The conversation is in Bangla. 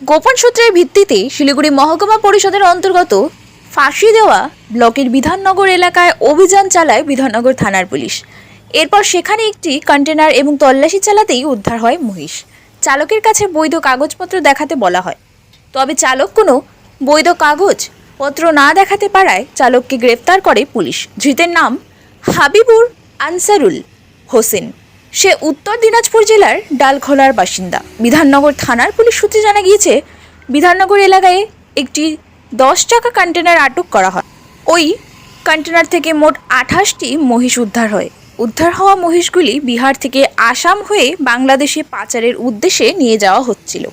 গোপন সূত্রের ভিত্তিতে শিলিগুড়ি মহকুমা পরিষদের অন্তর্গত ফাঁসি দেওয়া ব্লকের বিধাননগর এলাকায় অভিযান চালায় বিধাননগর থানার পুলিশ। এরপর সেখানে একটি কন্টেনার এবং তল্লাশি চালাতেই উদ্ধার হয় মহিষ। চালকের কাছে বৈধ কাগজপত্র দেখাতে বলা হয়। তবে চালক কোনো বৈধ কাগজ পত্র না দেখাতে পারায় চালককে গ্রেফতার করে পুলিশ। ধৃতের নাম হাবিবুর আনসারুল হোসেন। সে উত্তর দিনাজপুর জেলার ডালখোলার বাসিন্দা। বিধাননগর থানার পুলিশ সূত্রে জানা গিয়েছে, বিধাননগর এলাকায় একটি দশ চাকা কন্টেনার আটক করা হয়। ওই কন্টেনার থেকে মোট আঠাশটি মহিষ উদ্ধার হয়। উদ্ধার হওয়া মহিষগুলি বিহার থেকে আসাম হয়ে বাংলাদেশে পাচারের উদ্দেশ্যে নিয়ে যাওয়া হচ্ছিল।